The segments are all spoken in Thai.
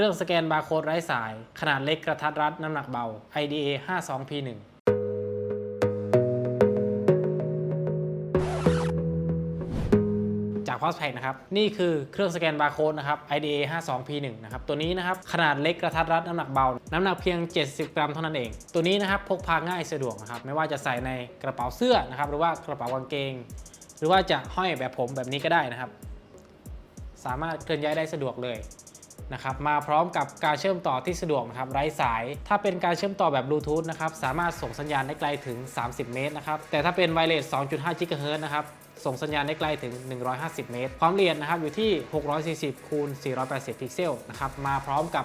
ครื่องสแกนบาร์โค้ดไร้สาย ขนาดเล็กกระทัดรัดน้ำหนักเบา IDA 52P1 จาก p o s p a c นะครับ นี่คือเครื่องสแกนบาร์โค้ดนะครับ IDA 52P1 นะครับ ตัวนี้นะครับ ขนาดเล็กกระทัดรัดน้ำหนักเบา น้ำหนักเพียง 70 กรัมเท่านั้นเอง ตัวนี้นะครับ พกพาง่ายสะดวกนะครับ ไม่ว่าจะใส่ในกระเป๋าเสื้อนะครับ หรือว่ากระเป๋ากางเกง หรือว่าจะห้อยแบบผมแบบนี้ก็ได้นะครับ สามารถเคลื่อนย้ายได้สะดวกเลย นะครับมาพร้อมกับการเชื่อมต่อที่สะดวกนะครับไร้สาย ถ้าเป็นการเชื่อมต่อแบบบลูทูธนะครับสามารถส่งสัญญาณได้ไกลถึง 30 เมตรนะครับแต่ถ้าเป็นไวเลส 2.5 GHz นะครับส่งสัญญาณได้ไกลถึง 150 เมตร ความละเอียดนะครับอยู่ที่ 640คูณ480 พิกเซลนะครับมาพร้อมกับ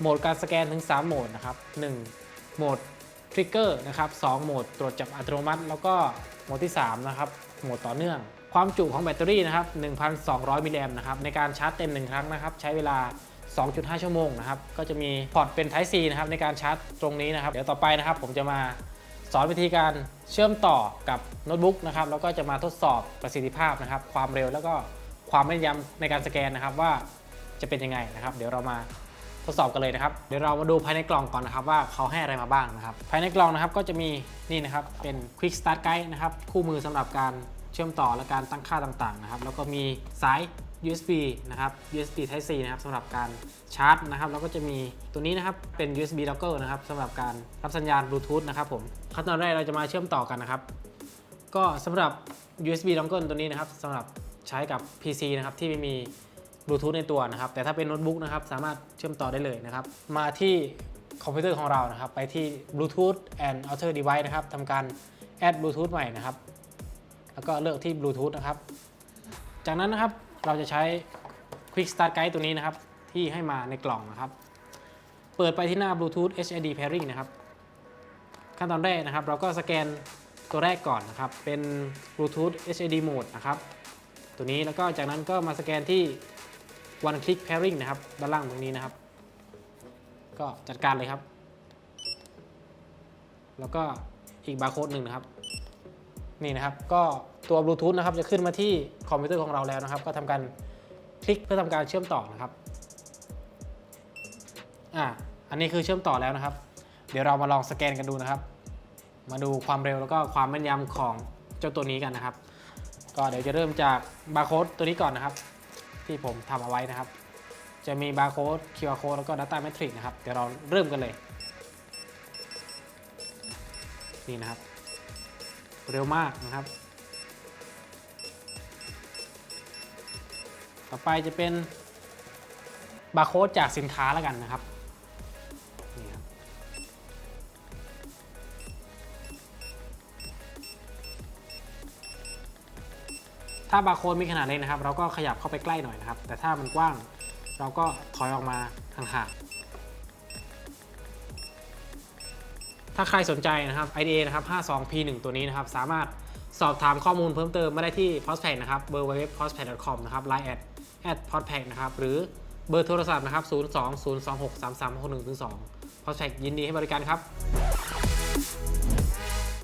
โหมดการสแกนถึง 3 โหมดนะครับ 1 โหมดทริกเกอร์นะครับ 2 โหมดตรวจจับอัตโนมัติ แล้วก็โหมดที่ 3 นะครับ โหมดต่อเนื่อง ความจุของแบตเตอรี่นะครับ 1,200 มิลลิแอมป์นะครับ ในการชาร์จเต็ม 1 ครั้งนะครับ ใช้เวลา 2.5 ชั่วโมงนะครับ ก็จะมีพอร์ตเป็น Type C นะครับในการชาร์จตรงนี้นะครับ เดี๋ยวต่อไปนะครับ ผมจะมาสอนวิธีการเชื่อมต่อกับโน้ตบุ๊กนะครับ แล้วก็จะมาทดสอบประสิทธิภาพนะครับ ความเร็วแล้วก็ความแม่นยำในการสแกนนะครับว่าจะเป็นยังไงนะครับ เดี๋ยวเรามาทดสอบกันเลยนะครับ เดี๋ยวเรามาดูภายในกล่องก่อนนะครับว่าเขาให้อะไรมาบ้างนะครับ ภายในกล่องนะครับก็จะมีนี่นะครับเป็น Quick Start Guide นะครับคู่มือสำหรับการเชื่อมต่อและการตั้งค่าต่างๆนะครับ แล้วก็มีสาย USB นะครับ USB Type C นะครับสำหรับการชาร์จนะครับแล้วก็จะมีตัวนี้นะครับเป็น USB Dongle นะครับสำหรับการรับสัญญาณบลูทูธนะครับผมขั้นตอนแรกเราจะมาเชื่อมต่อกันนะครับ ก็สำหรับ USB Dongle ตัวนี้นะครับสำหรับใช้กับ PC นะครับที่ไม่มีบลูทูธในตัวนะครับ แต่ถ้าเป็นโน้ตบุ๊กนะครับสามารถเชื่อมต่อได้เลยนะครับ มาที่คอมพิวเตอร์ของเรานะครับ ไปที่ Bluetooth and Other Device นะครับทำการ add Bluetooth ใหม่นะครับ แล้วก็เลือกที่ Bluetooth นะครับ จากนั้นนะครับ เราจะใช้ Quick Start Guide ตัวนี้นะครับ ที่ให้มาในกล่องนะครับ เปิดไปที่หน้า Bluetooth HID Pairing นะครับ ขั้นตอนแรกนะครับ เราก็สแกนตัวแรกก่อนนะครับ เป็น Bluetooth HID Mode นะครับ ตัวนี้แล้วก็จากนั้นก็มาสแกนที่ One Click Pairing นะครับ ด้านล่างตรงนี้นะครับ ก็จัดการเลยครับ แล้วก็อีกบาร์โค้ดหนึ่งนะครับ นี่นะครับ ก็ตัวบลูทูธนะครับจะขึ้นมาที่คอมพิวเตอร์ของเราแล้วนะครับ ก็ทำการคลิกเพื่อทำการเชื่อมต่อนะครับอ่าอันนี้คือเชื่อมต่อแล้วนะครับ เดี๋ยวเรามาลองสแกนกันดูนะครับ มาดูความเร็วแล้วก็ความแม่นยำของเจ้าตัวนี้กันนะครับ ก็เดี๋ยวจะเริ่มจากบาร์โค้ดตัวนี้ก่อนนะครับ ที่ผมทำเอาไว้นะครับ จะมีบาร์โค้ด QR code แล้วก็ Data Matrix นะครับ เดี๋ยวเราเริ่มกันเลย นี่นะครับ เร็วมากนะครับ ต่อไปจะเป็นบาร์โค้ดจากสินค้าแล้วกันนะครับนี่ครับถ้าบาร์โค้ดมีขนาดเล็กนะครับ เราก็ขยับเข้าไปใกล้หน่อยนะครับ แต่ถ้ามันกว้างเราก็ถอยออกมาห่างๆ ถ้าใครสนใจนะครับ IDA นะครับ 52P1 ตัวนี้นะครับ สามารถสอบถามข้อมูลเพิ่มเติมมาได้ที่ p o s t p a c นะครับเบอร์ www.postpac.com นะครับ line at at p o s t p a c นะครับ หรือเบอร์โทรศัพท์นะครับ 02 026 3361 2 p o s t p a c ยินดีให้บริการครับ